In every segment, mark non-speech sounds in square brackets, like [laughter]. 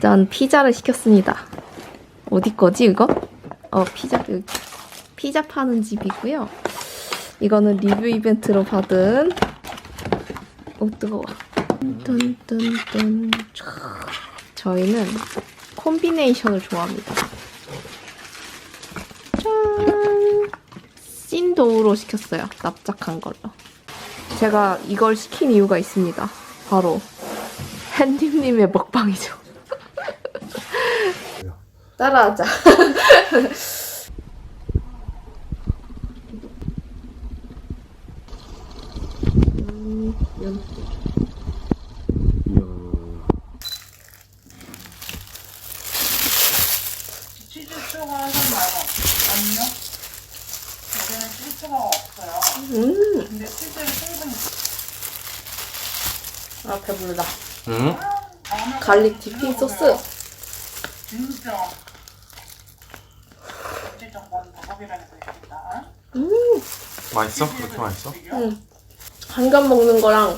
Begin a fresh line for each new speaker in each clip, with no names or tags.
짠 피자를 시켰습니다. 어디 거지 이거? 어 피자 여기. 피자 파는 집이고요. 이거는 리뷰 이벤트로 받은 오 뜨거워. 촤. 저희는 콤비네이션을 좋아합니다. 짠! 찐도우로 시켰어요. 납작한 걸로. 제가 이걸 시킨 이유가 있습니다. 바로 햇님님의 먹방이죠. 따라하자. 음, 연-
치즈 추가하는 말고 아니요. 여기는 치즈 추가가 없어요.
음,
근데 치즈를 충분히
아 배부르다.
응?
갈릭 디핑 소스.
진짜 건 닭업이라는 거 있습니다.
맛있어? 그렇게 맛있어?
음. 한겹 먹는 거랑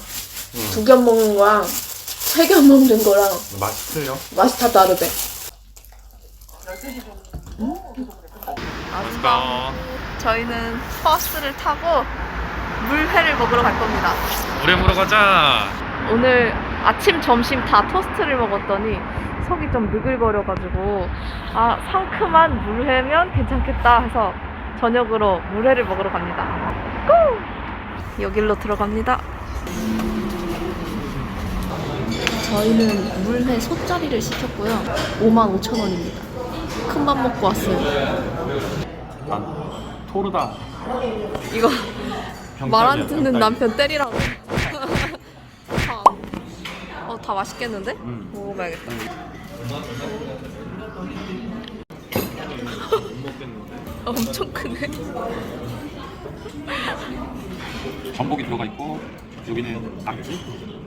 응.
두겹 먹는 거랑 세 겹 먹는 거랑
맛이 틀려?
맛이 다 다르대.
12시 정도
맛있다
저희는 버스를 타고 물회를 먹으러 갈 겁니다.
물에 물어 가자
오늘 아침, 점심 다 토스트를 먹었더니 속이 좀 느글거려가지고 아 상큼한 물회면 괜찮겠다 해서 저녁으로 물회를 먹으러 갑니다. 고! 여길로 들어갑니다. 저희는 물회 소짜리를 시켰고요. 5만 5천 원입니다. 큰 밥 먹고 왔어요.
난 토르다
이거 말 안 듣는. 남편 때리라고. 다, [laughs] 어, 다 맛있겠는데?
응.
먹어봐야겠다. 엄청 크네.
전복이 들어가 있고 여기는 낙지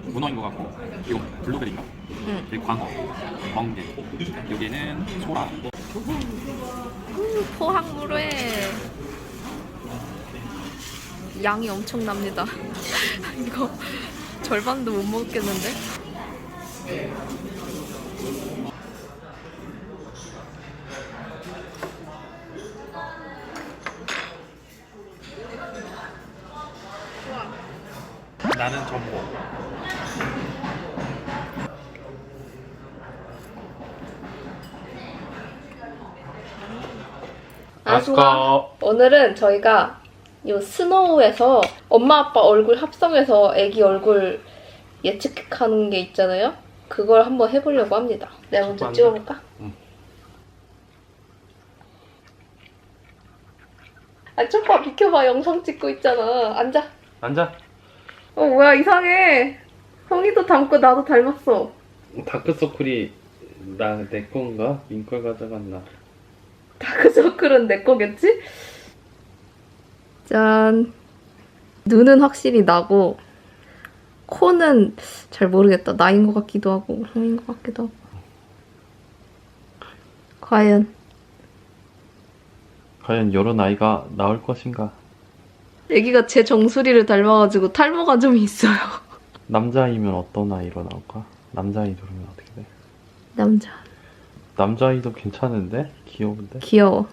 문어인 것 같고 이거 블루베리인가?
응.
그리고 광어 멍게 여기는 소라
포항물회. 양이 엄청납니다. [laughs] 이거 절반도 못 먹겠는데? 아수아. 오늘은 저희가 요 스노우에서 엄마 아빠 얼굴 합성해서 아기 얼굴 예측하는 게 있잖아요. 그걸 한번 해보려고 합니다. 내가 먼저. 찍어볼까?
응.
아, 초파 비켜봐. 영상 찍고 있잖아. 앉아.
앉아
어, 뭐야, 이상해. 형이도 닮고 나도 닮았어.
다크서클이 나 내 건가? 민걸 가져갔나?
다크서클은 [laughs] 내 거겠지? 짠. 눈은 확실히 나고, 코는 잘 모르겠다. 나인 것 같기도 하고, 형인 것 같기도 하고. 과연,
과연 여러 아이가 나올 것인가?
애기가 제 정수리를 닮아가지고 탈모가 좀 있어요. [laughs]
남자아이면 어떤 아이로 나올까? 남자아이 누르면 어떻게 돼?
남자.
남자아이도 괜찮은데? 귀여운데?
귀여워.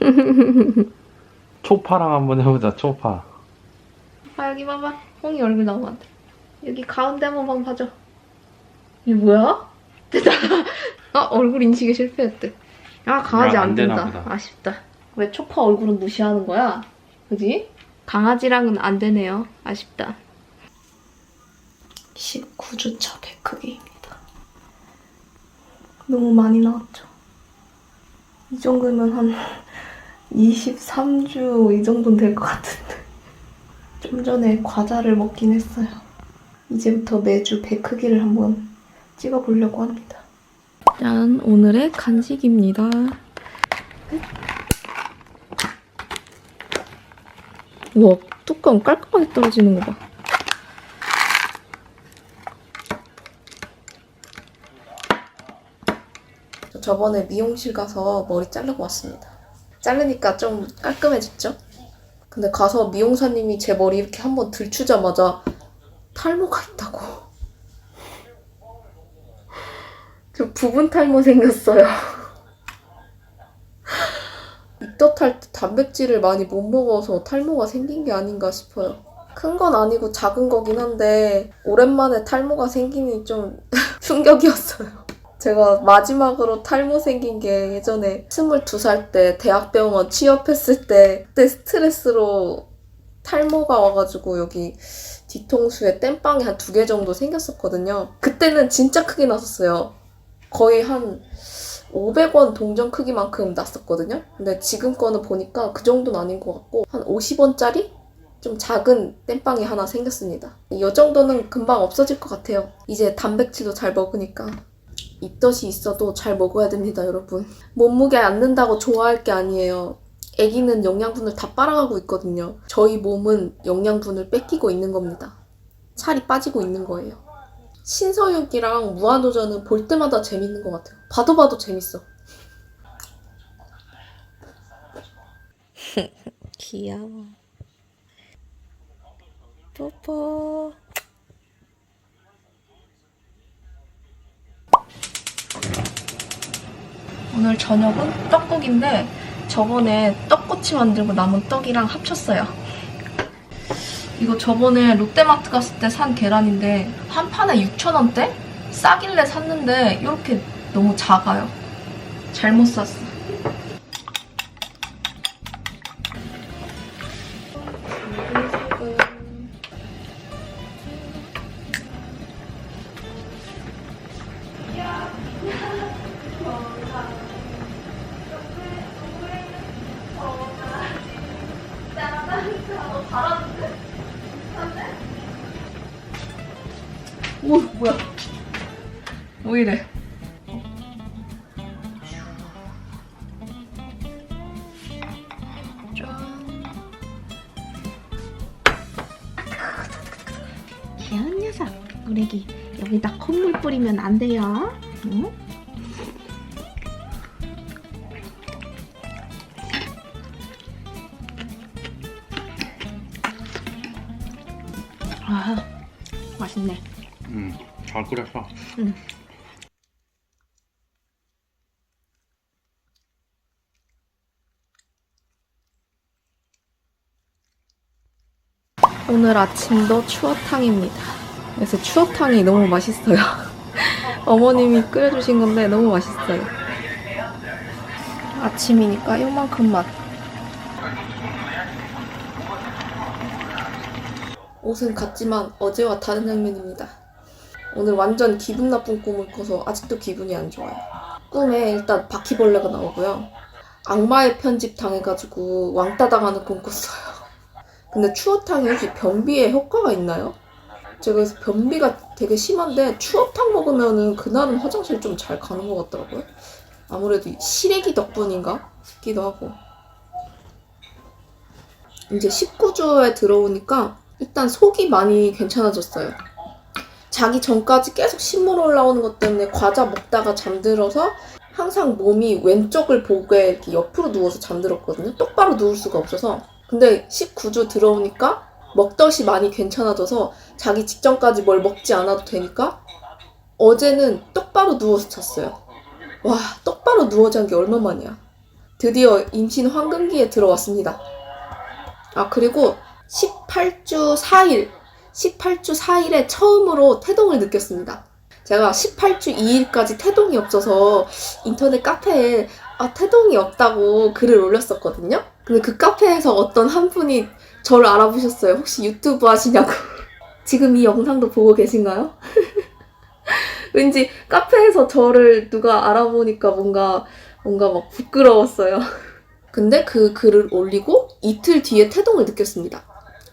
[laughs]
초파랑 한번 해보자 초파
아, 여기 봐봐. 홍이 얼굴 나오면 안 돼. 여기 가운데 한 번만 봐줘. 이게 뭐야? 됐다. [laughs] 아, 얼굴 인식에 실패했대. 아, 강아지
야,
안
안 된다.
아쉽다. 왜 초파 얼굴은 무시하는 거야? 그지? 강아지랑은 안 되네요. 아쉽다. 19주차 배 크기입니다. 너무 많이 나왔죠? 이 정도면 한 23주 이 정도는 될 것 같은데. 좀 전에 과자를 먹긴 했어요. 이제부터 매주 배 크기를 한번 찍어보려고 합니다. 짠, 오늘의 간식입니다. 우와, 뚜껑 깔끔하게 떨어지는 거 봐. 저 저번에 미용실 가서 머리 자르고 왔습니다. 자르니까 좀 깔끔해졌죠? 근데 가서 미용사님이 제 머리 이렇게 한번 들추자마자 탈모가 있다고. [laughs] 저 부분 탈모 생겼어요. [laughs] 입덧할 때 단백질을 많이 못 먹어서 탈모가 생긴 게 아닌가 싶어요. 큰 건 아니고 작은 거긴 한데 오랜만에 탈모가 생기니 좀 [laughs] 충격이었어요. 제가 마지막으로 탈모 생긴 게 예전에 22살 때 대학병원 취업했을 때 그때 스트레스로 탈모가 와가지고 여기 뒤통수에 땜빵이 한 두 개 정도 생겼었거든요. 그때는 진짜 크게 났었어요. 거의 한 500원 동전 크기만큼 났었거든요. 근데 지금 거는 보니까 그 정도는 아닌 것 같고 한 50원짜리 좀 작은 땜빵이 하나 생겼습니다. 이 정도는 금방 없어질 것 같아요. 이제 단백질도 잘 먹으니까. 입덧이 있어도 잘 먹어야 됩니다, 여러분. 몸무게 안 는다고 좋아할 게 아니에요. 아기는 영양분을 다 빨아가고 있거든요. 저희 몸은 영양분을 뺏기고 있는 겁니다. 살이 빠지고 있는 거예요. 신서유기랑 무한도전은 볼 때마다 재밌는 것 같아요. 봐도 봐도 재밌어. [laughs] 귀여워. 뽀뽀. 오늘 저녁은 떡국인데 저번에 떡꼬치 만들고 남은 떡이랑 합쳤어요. 이거 저번에 롯데마트 갔을 때 산 계란인데 한 판에 6,000원대? 싸길래 샀는데 이렇게 너무 작아요. 잘못 샀어.
귀여운 녀석. 우리 애기 여기다 콧물 뿌리면 안 돼요. 응? 아, 맛있네.
음, 잘 끓였어.
오늘 아침도 추어탕입니다. 그래서 추어탕이 너무 맛있어요. [laughs] 어머님이 끓여주신 건데 너무 맛있어요. 아침이니까 요만큼만. 옷은 같지만 어제와 다른 장면입니다. 오늘 완전 기분 나쁜 꿈을 꿔서 아직도 기분이 안 좋아요. 꿈에 일단 바퀴벌레가 나오고요. 악마의 편집 당해가지고 왕따 당하는 꿈 꿨어요. 근데 추어탕이 혹시 변비에 효과가 있나요? 제가 그래서 변비가 되게 심한데 추어탕 먹으면은 그날은 화장실 좀 잘 가는 것 같더라고요. 아무래도 이 시래기 덕분인가 싶기도 하고. 이제 19주에 들어오니까 일단 속이 많이 괜찮아졌어요. 자기 전까지 계속 신물 올라오는 것 때문에 과자 먹다가 잠들어서 항상 몸이 왼쪽을 보게 이렇게 옆으로 누워서 잠들었거든요. 똑바로 누울 수가 없어서. 근데 19주 들어오니까 먹덧이 많이 괜찮아져서 자기 직전까지 뭘 먹지 않아도 되니까 어제는 똑바로 누워서 잤어요. 와, 똑바로 누워 잔 게 얼마만이야. 드디어 임신 황금기에 들어왔습니다. 아, 그리고 18주 4일, 18주 4일에 처음으로 태동을 느꼈습니다. 제가 18주 2일까지 태동이 없어서 인터넷 카페에 아, 태동이 없다고 글을 올렸었거든요. 근데 그 카페에서 어떤 한 분이 저를 알아보셨어요. 혹시 유튜브 하시냐고. [laughs] 지금 이 영상도 보고 계신가요? [laughs] 왠지 카페에서 저를 누가 알아보니까 뭔가, 뭔가 막 부끄러웠어요. [laughs] 근데 그 글을 올리고 이틀 뒤에 태동을 느꼈습니다.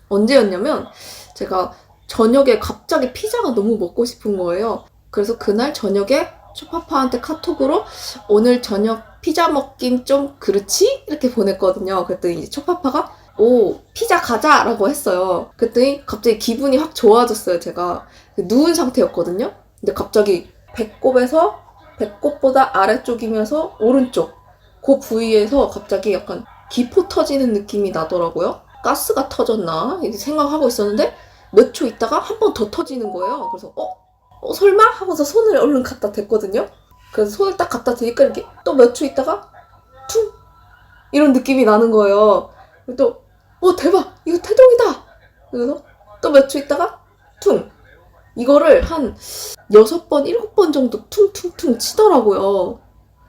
언제였냐면 제가 저녁에 갑자기 피자가 너무 먹고 싶은 거예요. 그래서 그날 저녁에 초파파한테 카톡으로 오늘 저녁 피자 먹긴 좀 그렇지? 이렇게 보냈거든요. 그랬더니 이제 초파파가 오 피자 가자 라고 했어요. 그랬더니 갑자기 기분이 확 좋아졌어요. 제가 누운 상태였거든요. 근데 갑자기 배꼽에서 배꼽보다 아래쪽이면서 오른쪽 그 부위에서 갑자기 약간 기포 터지는 느낌이 나더라고요. 가스가 터졌나 생각하고 있었는데 몇 초 있다가 한 번 더 터지는 거예요. 그래서 어? 어 설마 하고서 손을 얼른 갖다 댔거든요. 그래서 손을 딱 갖다 대니까 이렇게 또 몇 초 있다가 퉁 이런 느낌이 나는 거예요. 그리고 또어 대박 이거 태동이다. 그래서 또 몇 초 있다가 퉁 이거를 한 여섯 번 일곱 번 정도 퉁퉁퉁 치더라고요.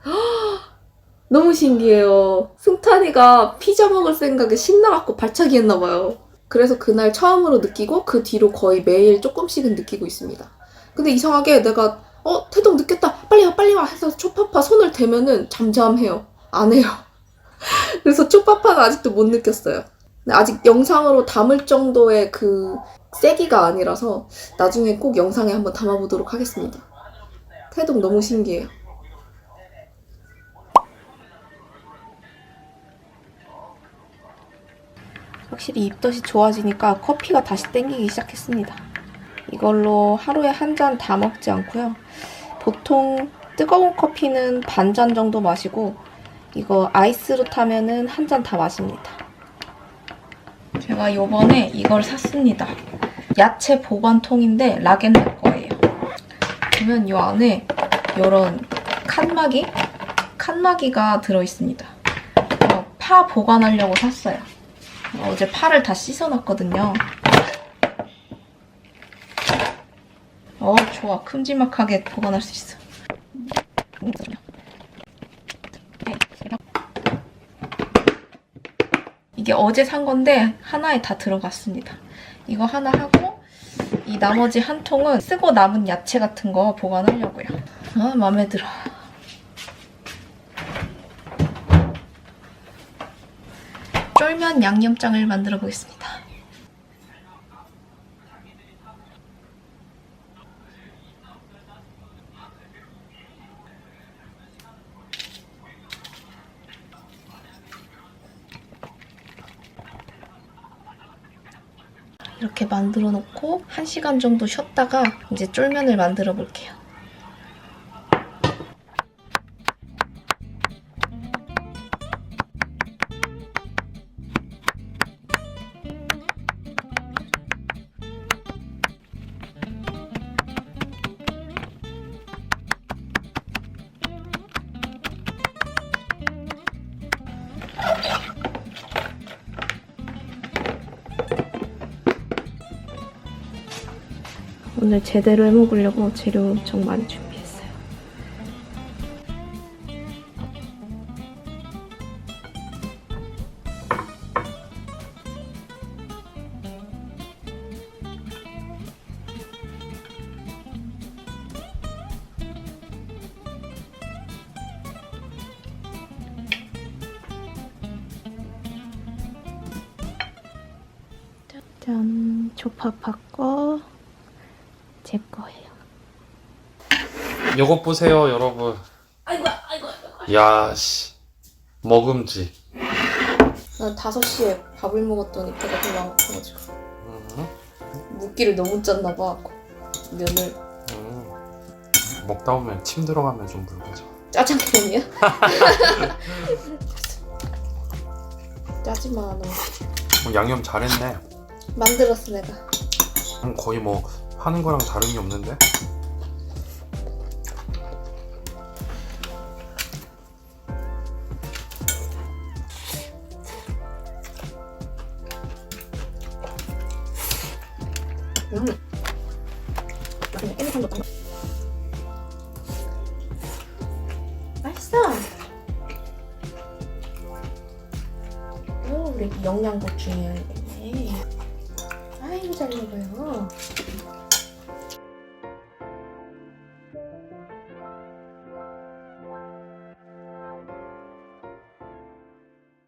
[gasps] 너무 신기해요. 승탄이가 피자 먹을 생각에 신나갖고 발차기 했나봐요. 그래서 그날 처음으로 느끼고 그 뒤로 거의 매일 조금씩은 느끼고 있습니다. 근데 이상하게 내가 어 태동 느꼈다 빨리 와 빨리 와 해서 초파파 손을 대면은 잠잠해요. 안 해요. [laughs] 그래서 초파파는 아직도 못 느꼈어요. 아직 영상으로 담을 정도의 그 세기가 아니라서 나중에 꼭 영상에 한번 담아보도록 하겠습니다. 태동 너무 신기해요. 확실히 입덧이 좋아지니까 커피가 다시 땡기기 시작했습니다. 이걸로 하루에 한 잔 다 먹지 않고요. 보통 뜨거운 커피는 반 잔 정도 마시고 이거 아이스로 타면은 한 잔 다 마십니다. 제가 요번에 이걸 샀습니다. 야채 보관통인데 락앤로 거예요. 그러면 이 안에 이런 칸막이? 칸막이가 들어있습니다. 어, 파 보관하려고 샀어요. 어제 파를 다 씻어놨거든요. 어, 좋아. 큼지막하게 보관할 수 있어. 이게 어제 산 건데 하나에 다 들어갔습니다. 이거 하나 하고 이 나머지 한 통은 쓰고 남은 야채 같은 거 보관하려고요. 아, 마음에 들어. 쫄면 양념장을 만들어 보겠습니다. 이렇게 만들어 놓고 1시간 정도 쉬었다가 이제 쫄면을 만들어 볼게요. 오늘 제대로 해먹으려고 재료 엄청 많이 준비했어요. 짠, 조파파 거. 제 거예요.
요거 보세요, 여러분. 아이고, 아이고, 아이고. 야, 씨. 먹음지.
난 5시에 밥을 먹었더니 배가 별로 안 고파가지고
음,
묵기를 너무 짰나 봐 면을
음. 먹다 보면 침 들어가면 좀 묽어져.
짜장면이야? [laughs] 짜지 마 너
어, 양념 잘했네.
만들었어 내가
음, 거의 뭐 하는 거랑 다름이 없는데?
음. 그냥 깨끗한 거 맛있어 오 우리 영양복 중요하겠네 아이고 잘 먹어요